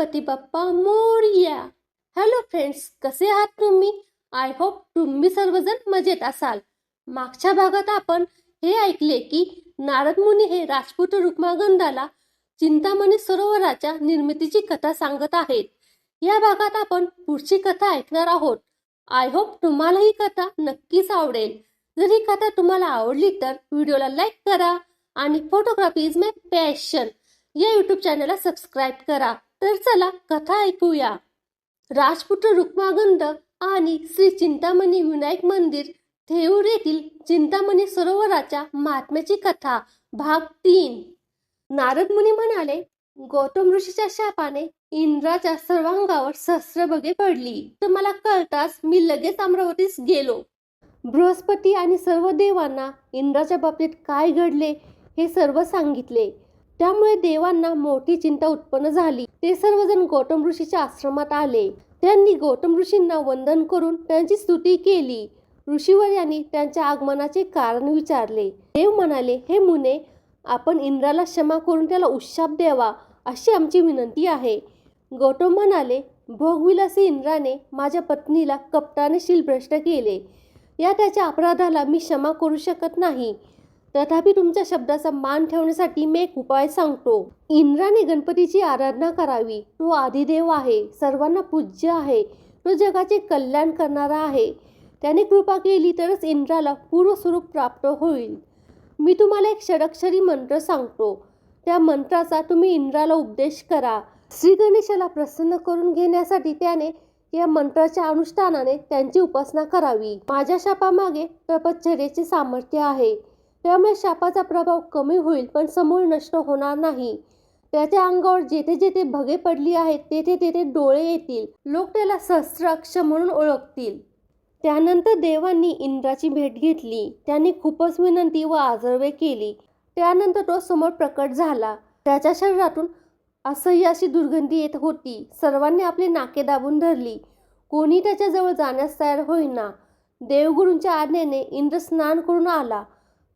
Ganpati Bappa Morya. Hello friends कसे आहात तुम्ही? आय होप तुम्ही सर्वजण मजेत असाल. मागच्या भागात आपण हे ऐकले की नारद मुनी हे राजपूत रुक्मागंधाला चिंतामणी सरोवराच्या निर्मितीची कथा सांगत आहेत. या भागात आपण पुढची कथा ऐकणार आहोत. आय होप तुम्हाला ही कथा नक्कीच आवडेल. जर ही कथा तुम्हाला आवडली तर व्हिडिओला लाईक करा आणि फोटोग्राफी इज माय पॅशन या युट्यूब चॅनलला सबस्क्राईब करा. तर चला कथा ऐकूया. राजपुत्र रुक्मागंध आणि श्री चिंतामणी विनायक मंदिर थेऊर येथील चिंतामणी सरोवराच्या महात्म्याची कथा भाग तीन. नारद मुनी म्हणाले गौतम ऋषीच्या शापाने इंद्राच्या सर्वांगावर सहस्रभगे पडली. तर मला कळताच मी लगेच अमरावतीस गेलो. बृहस्पती आणि सर्व देवांना इंद्राच्या बाबतीत काय घडले हे सर्व सांगितले. त्यामुळे देवांना मोठी चिंता उत्पन्न झाली. ते सर्वजण गौतम ऋषीच्या आश्रमात आले. त्यांनी गौतम ऋषींना वंदन करून त्यांची स्तुती केली. ऋषीवर यांनी त्यांच्या आगमनाचे कारण विचारले. देव म्हणाले हे मुने आपण इंद्राला क्षमा करून त्याला उशाप द्यावा अशी आमची विनंती आहे गौतम म्हणाले भोगविलासी इंद्राने माझ्या पत्नीला कपटाने शिलभ्रष्ट केले. या त्याच्या अपराधाला मी क्षमा करू शकत नाही. तथापि तुमच्या शब्दाचा मान ठेवण्यासाठी मी एक उपाय सांगतो. इंद्राने गणपतीची आराधना करावी. तो आदिदेव आहे. सर्वांना पूज्य आहे. तो जगाचे कल्याण करणारा आहे. त्याने कृपा केली तरच इंद्राला पूर्वस्वरूप प्राप्त होईल. मी तुम्हाला एक षडक्षरी मंत्र सांगतो. त्या मंत्राचा तुम्ही इंद्राला उपदेश करा. श्री गणेशाला प्रसन्न करून घेण्यासाठी त्याने या मंत्राच्या अनुष्ठानाने त्यांची उपासना करावी. माझ्या शापामागे तपश्चर्याचे सामर्थ्य आहे. त्यामुळे शापाचा प्रभाव कमी होईल पण समूळ नष्ट होणार नाही. त्याच्या अंगावर जेथे जेथे भगे पडली आहेत तेथे तेथे डोळे येतील. लोक त्याला सहस्राक्ष म्हणून ओळखतील. त्यानंतर देवांनी इंद्राची भेट घेतली. त्यांनी खूपच विनंती व आजरवे केली. त्यानंतर तो समोर प्रकट झाला. त्याच्या शरीरातून असह्य अशी दुर्गंधी येत होती. सर्वांनी आपली नाके दाबून धरली. कोणी त्याच्याजवळ जाण्यास तयार होईना. देवगुरूंच्या आज्ञेने इंद्र स्नान करून आला.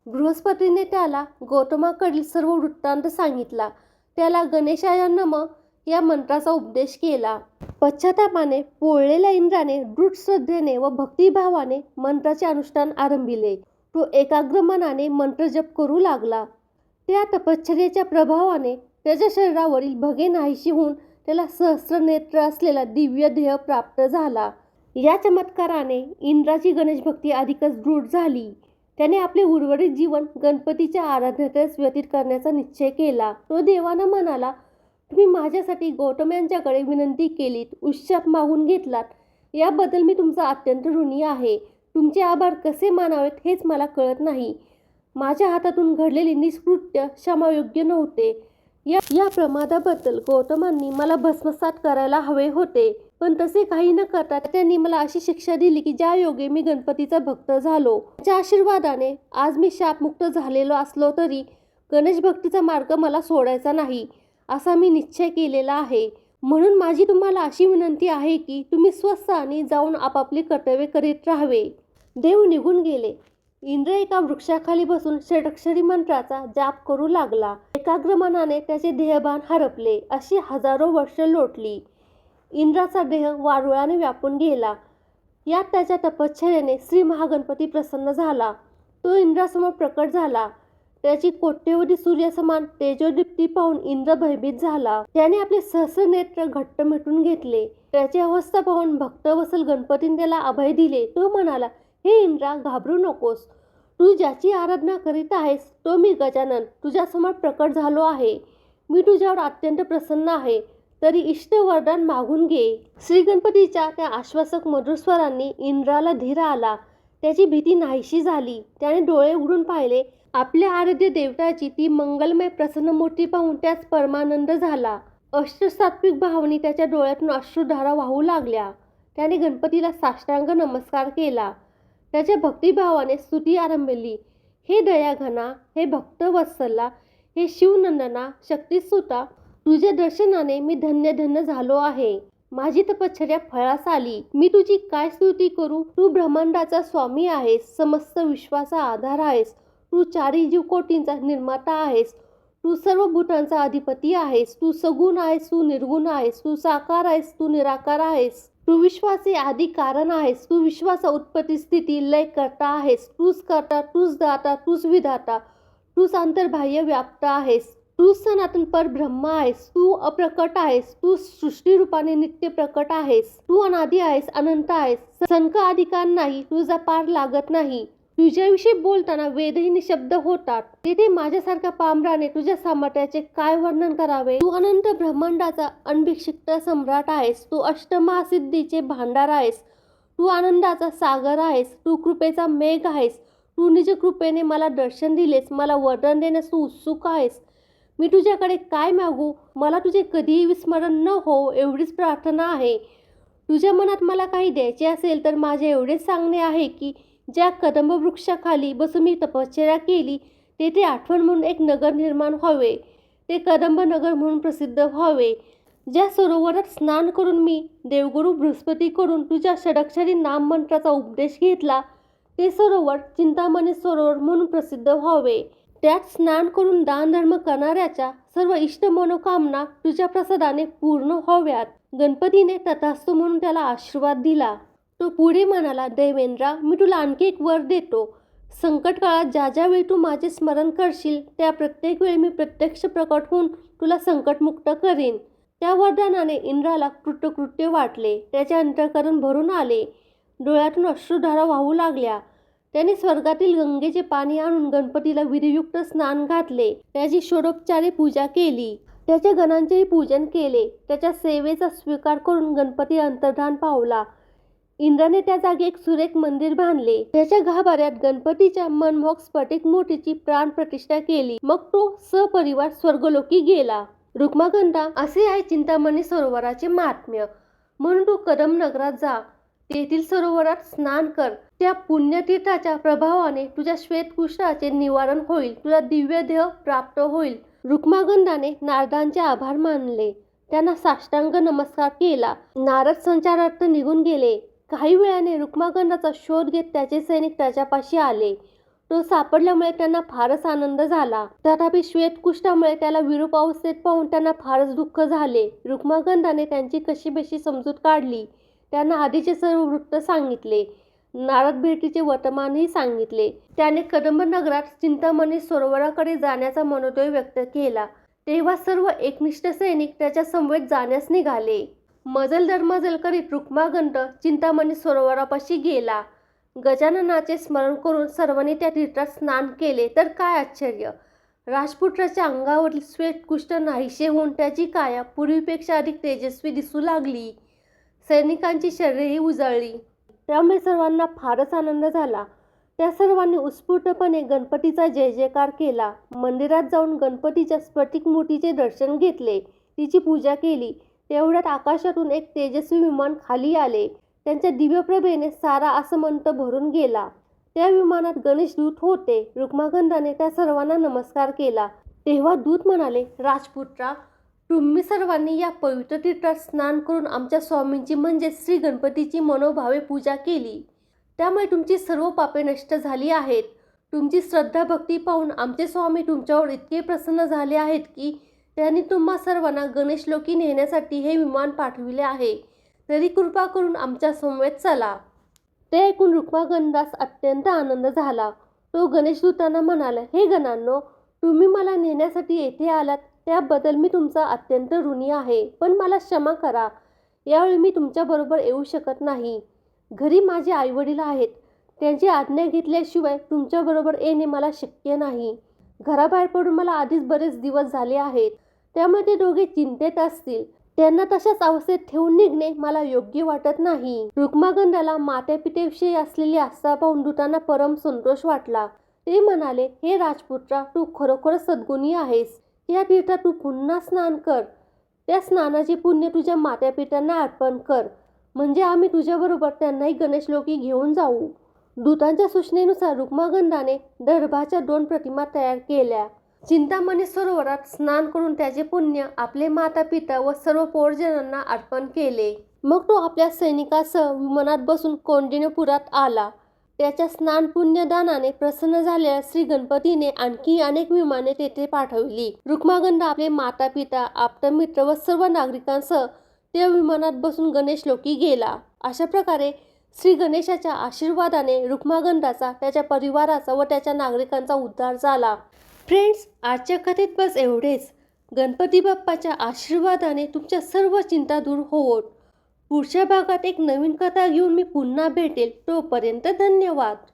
बृहस्पतीने त्याला गौतमाकडील सर्व वृत्तांत सांगितला. त्याला गणेशाय नम या मंत्राचा उपदेश केला. पश्चातापाने पोळलेल्या इंद्राने दृढ श्रद्धेने व भक्तिभावाने मंत्राचे अनुष्ठान आरंभिले. तो एकाग्र मनाने मंत्र जप करू लागला. त्या तपश्चर्याच्या प्रभावाने त्याच्या शरीरावरील भगे नाहीशी होऊन त्याला सहस्र नेत्र असलेला दिव्य ध्येय प्राप्त झाला. या चमत्काराने इंद्राची गणेश भक्ती अधिकच दृढ झाली. त्याने आपले उर्वरित जीवन गणपतीच्या आराधनेतच व्यतीत करण्याचा निश्चय केला. तो देवानं म्हणाला तुम्ही माझ्यासाठी गौतम यांच्याकडे विनंती केलीत उश्शाप मागून घेतलात. याबद्दल मी तुमचा अत्यंत ऋणी आहे. तुमचे आभार कसे मानावेत हेच मला कळत नाही. माझ्या हातातून घडलेले निष्कृत्य क्षमायोग्य नव्हते. या या प्रमादाबद्दल गौतमांनी मला भस्मसात करायला हवे होते. पण तसे काही न करता त्यांनी मला अशी शिक्षा दिली की ज्या योगे मी गणपतीचा भक्त झालो त्या आशीर्वादाने आज मी शापमुक्त झालेलो असलो तरी गणेश भक्तीचा मार्ग मला सोडायचा नाही असा मी निश्चय केलेला आहे. म्हणून माझी तुम्हाला अशी विनंती आहे की तुम्ही स्वस्थ आणि जाऊन आपापली कर्तव्य करीत राहावे. देव निघून गेले. इंद्र एका वृक्षाखाली बसून षडक्षरी मंत्राचा जाप करू लागला. एकाग्र मनाने त्याचे देहभान हरपले अशी हजारो वर्ष लोटली. इंद्राचा देह वारुळाने व्यापून गेला. यात त्याच्या तपश्चर्याने श्री महागणपती प्रसन्न झाला. तो इंद्रासमोर प्रकट झाला. त्याची कोट्यवधी सूर्यसमान तेजोदीप्ती पाहून इंद्र भयभीत झाला. त्याने आपले सहस्र नेत्र घट्ट मिटून घेतले. त्याची अवस्था पाहून भक्तवसल गणपतीने त्याला अभय दिले. तो म्हणाला हे इंद्रा घाबरू नकोस. तू ज्याची आराधना करीत आहेस तो मी गजानन. तुझ्यासमोर प्रकट झालो आहे. मी तुझ्यावर अत्यंत प्रसन्न आहे. तरी इष्ट वरदान मागून घे. श्री गणपतीच्या त्या आश्वासक मधुर स्वरांनी इंद्राला धीर आला. त्याची भीती नाहीशी झाली. त्याने डोळे उघडून पाहिले. आपल्या आराध्य देवताची ती मंगलमय प्रसन्न मूर्ती पाहून त्यास परमानंद झाला. अष्टसात्विक भावनी त्याच्या डोळ्यातून अश्रुधारा वाहू लागल्या. त्याने गणपतीला साष्टांग नमस्कार केला. त्याच्या भक्तिभावाने स्तुती आरंभली. हे दयाघना हे भक्तवत्सला हे शिवनंदना शक्तिसुता तुझ्या दर्शनाने मी धन्य धन्य झालो आहे. माझी तपश्चर्या फळास आली. मी तुझी काय स्तुती करू? तू ब्रह्मांडाचा स्वामी आहेस समस्त विश्वाचा आधार आहेस तू चारी जीवकोटींचा निर्माता आहेस तू सर्व भूतांचा अधिपती आहेस तू सगुण आहेस तू निर्गुण आहेस तू साकार आहेस तू निराकार आहेस. तू हे आधी कारण आहेस तू उत्पत्ती स्थिती लय करता आहेस तूच करता तूच दाता तूच विधाता तूच अंतर्बाह्य व्याप्त आहेस तू सनातन परब्रह्म आहेस तू अप्रकट आहेस तू सृष्टी रूपाने नित्य प्रकट आहेस. तू अनादी आहेस अनंत आहेस. संक अधिकार नाही. तुझा पार लागत नाही. तुझ्याविषयी बोलताना वेदही शब्द होतात. तिथे माझ्यासारख्या पामराने तुझ्या सामर्थ्याचे काय वर्णन करावे? तू अनंत ब्रह्मांडाचा अनभिक्षिप्त सम्राट आहेस. तू अष्टमहासिद्धीचे भांडार आहेस. तू आनंदाचा सागर आहेस. तू कृपेचा मेघ आहेस. तू निज कृपेने मला दर्शन दिलेस. मला वर्णन देण्यास तू उत्सुक आहेस. मी तुझ्याकडे काय मागू? मला तुझे कधीही विस्मरण न हो एवढीच प्रार्थना आहे. तुझ्या मनात मला काही द्यायचे असेल तर माझे एवढेच सांगणे आहे की ज्या कदंब वृक्षाखाली बसून मी तपश्चर्या केली तेथे आठवण म्हणून एक नगर निर्माण व्हावे. ते कदंब नगर म्हणून प्रसिद्ध व्हावे. ज्या सरोवरात स्नान करून मी देवगुरु बृहस्पतीकडून तुझ्या षडक्षरी नाममंत्राचा उपदेश घेतला ते सरोवर चिंतामणी सरोवर म्हणून प्रसिद्ध व्हावे. त्यात स्नान करून दानधर्म करणाऱ्याच्या सर्व इष्ट मनोकामना तुझ्या प्रसादाने पूर्ण व्हाव्यात. गणपतीने तथास्तु म्हणून त्याला आशीर्वाद दिला. तो पुढे म्हणाला देवेंद्रा मी तुला आणखी एक वर देतो. संकट काळात ज्या ज्या वेळी तू माझे स्मरण करशील त्या प्रत्येक वेळी मी प्रत्यक्ष प्रकट होऊन तुला संकटमुक्त करीन. त्या वरदानाने इंद्राला कृतकृत्य वाटले. त्याचे अंतकरण भरून आले. डोळ्यातून अश्रुधारा वाहू लागल्या. त्याने स्वर्गातील गंगेचे पाणी आणून गणपतीला विधियुक्त स्नान घातले. त्याची षोडोपचारे पूजा केली. त्याच्या गणांचेही पूजन केले. त्याच्या सेवेचा स्वीकार करून गणपती अंतर्धान पावला. इंद्राने त्या जागी एक सुरेख मंदिर बांधले. त्याच्या गाभाऱ्यात गणपतीच्या मनमोहक स्फटिक मूर्तीची प्राण प्रतिष्ठा केली. मग तो सपरिवार स्वर्गलोकी गेला. रुक्मागंधा असे आहे चिंतामणी सरोवराचे महात्म्य. म्हणून तू कदम नगरात जा. तेथील सरोवरात स्नान कर. त्या पुण्यतीर्थाच्या प्रभावाने तुझ्या श्वेतकुष्ठाचे निवारण होईल. तुला दिव्य देह प्राप्त होईल. रुक्मागंधाने नारदांचे आभार मानले. त्यांना साष्टांग नमस्कार केला. नारद संचारार्थ निघून गेले. काही वेळाने रुक्मागंधाचा शोध घेत त्याचे सैनिक त्याच्यापाशी आले. तो सापडल्यामुळे त्यांना फारच आनंद झाला. तथापि श्वेतकुष्ठामुळे त्याला विरूप अवस्थेत पाहून त्यांना फारच दुःख झाले. रुक्मागंधाने त्यांची कशीबशी समजूत काढली. त्यांना आधीचे सर्व वृत्त सांगितले. नारद भेटीचे वर्तमानही सांगितले. त्याने कदंब नगरात चिंतामणी सरोवराकडे जाण्याचा मनोदय व्यक्त केला. तेव्हा सर्व एकनिष्ठ सैनिक त्याच्या समवेत जाण्यास निघाले. मजल दर मजल करीत रुक्मागंड चिंतामणी सरोवरापाशी गेला. गजाननाचे स्मरण करून सर्वांनी त्या तीर्थात स्नान केले. तर काय आश्चर्य? राजपुत्राच्या अंगावरील श्वेतकुष्ठ नाहीसे होऊन त्याची काया पूर्वीपेक्षा अधिक तेजस्वी दिसू लागली. सैनिकांची शरीरेही उजळली. त्यामुळे सर्वांना फारच आनंद झाला. त्या सर्वांनी उत्स्फूर्तपणे गणपतीचा जय जयकार केला. मंदिरात जाऊन गणपतीच्या स्फटिक मूर्तीचे दर्शन घेतले. तिची पूजा केली. तेवढ्यात आकाशातून एक तेजस्वी विमान खाली आले. त्यांच्या दिव्यप्रभेने सारा आसमंत भरून गेला. त्या विमानात गणेश दूत होते. रुक्मागंधाने त्या सर्वांना नमस्कार केला. तेव्हा दूत म्हणाले राजपुत्रा तुम्ही सर्वांनी या पवित्र तीर्थात स्नान करून आमच्या स्वामींची म्हणजे श्री गणपतीची मनोभावे पूजा केली. त्यामुळे तुमची सर्व पापे नष्ट झाली आहेत. तुमची श्रद्धा भक्ती पाहून आमचे स्वामी तुमच्यावर इतके प्रसन्न झाले आहेत की त्यांनी तुम्हा सर्वांना गणेशलोकी नेण्यासाठी हे विमान पाठविले आहे. तरी कृपा करून आमच्या समवेत चला. ते ऐकून रुक्मागंधास अत्यंत आनंद झाला. तो गणेशदूतांना म्हणाला हे गणांनो तुम्ही मला नेण्यासाठी येथे आलात. त्याबद्दल मी तुमचा अत्यंत ऋणी आहे. पण मला क्षमा करा. यावेळी मी तुमच्याबरोबर येऊ शकत नाही. घरी माझे आईवडील आहेत. त्यांची आज्ञा घेतल्याशिवाय तुमच्याबरोबर येणे मला शक्य नाही. घराबाहेर पडून मला आधीच बरेच दिवस झाले आहेत. त्यामुळे ते दोघे चिंतेत असतील. त्यांना तशाच अवस्थेत ठेवून निघणे मला योग्य वाटत नाही. रुक्मागंधाला मात्यापित्याविषयी असलेली आस्था पाहून दूतांना परम संतोष वाटला. ते म्हणाले हे राजपुत्रा तू खरोखरच सद्गुणी आहेस. या तीर्थात तू पुन्हा स्नान कर. त्या स्नानाचे पुण्य तुझ्या मात्यापित्यांना अर्पण कर. म्हणजे आम्ही तुझ्याबरोबर त्यांनाही गणेशलोकी घेऊन जाऊ. दूतांच्या सूचनेनुसार रुक्मागंधाने दर्भाच्या दोन प्रतिमा तयार केल्या. चिंतामणी सरोवरात स्नान करून त्याचे पुण्य आपले माता पिता व सर्व पौरजनांना अर्पण केले. मग तो आपल्या सैनिकासह विमानात बसून कौंडिण्यपुरात आला. त्याच्या स्नान पुण्यदानाने प्रसन्न झालेल्या श्री गणपतीने आणखी अनेक विमाने तेथे पाठवली. रुक्मागंध आपले माता पिता आप्तमित्र व सर्व नागरिकांसह त्या विमानात बसून गणेश लोकी गेला. अशा प्रकारे श्री गणेशाच्या आशीर्वादाने रुक्मागंधाचा त्याच्या परिवाराचा व त्याच्या नागरिकांचा उद्धार झाला. फ्रेंड्स आजच्या कथेत बस एवढेच. गणपती बाप्पाच्या आशीर्वादाने तुमच्या सर्व चिंता दूर होवोत पुढच्या भागात एक नवीन कथा घेऊन मी पुन्हा भेटेल. तोपर्यंत धन्यवाद.